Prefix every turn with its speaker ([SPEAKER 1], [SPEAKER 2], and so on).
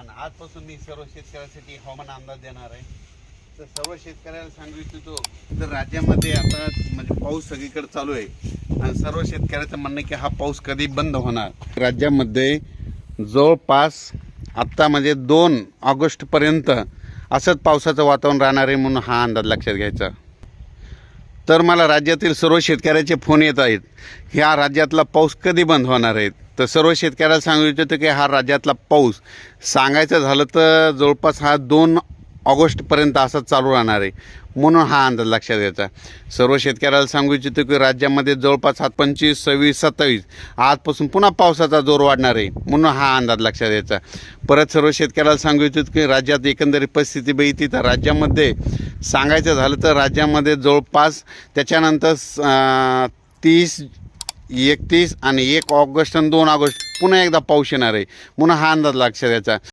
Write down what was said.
[SPEAKER 1] आणि आजपासून मी सर्व शेतकऱ्यासाठी हवामान अंदाज देणार आहे. तर सर्व शेतकऱ्याला सांगू इच्छितो तर राज्यामध्ये आता म्हणजे पाऊस सगळीकडे चालू आहे. आणि सर्व शेतकऱ्याचं म्हणणं की हा पाऊस कधी बंद होणार? राज्यामध्ये जवळपास आत्ता म्हणजे दोन ऑगस्टपर्यंत असंच पावसाचं वातावरण राहणार आहे म्हणून हा अंदाज लक्षात घ्यायचा. तर मला राज्यातील सर्व शेतकऱ्याचे फोन येत आहेत ह्या राज्यातला पाऊस कधी बंद होणार आहे? तर सर्व शेतकऱ्याला सांगू इच्छितो की हा राज्यातला पाऊस सांगायचं झालं तर जवळपास हा दोन ऑगस्टपर्यंत असा चालू राहणार आहे म्हणून हा अंदाज लक्षात घ्यायचा. सर्व शेतकऱ्याला सांगू इच्छितो की राज्यामध्ये जवळपास हा पंचवीस सव्वीस सत्तावीस आजपासून पुन्हा पावसाचा जोर वाढणार आहे म्हणून हा अंदाज लक्षात घ्यायचा. परत सर्व शेतकऱ्याला सांगू इच्छितो की राज्यात एकंदरीत परिस्थिती बघितली तर राज्यामध्ये सांगायचं झालं तर राज्यामध्ये जवळपास त्याच्यानंतर तीस एकतीस आणि एक ऑगस्ट आणि दोन ऑगस्ट पुन्हा एकदा पाऊस येणार आहे. म्हणून हा अंदाज लक्षात याचा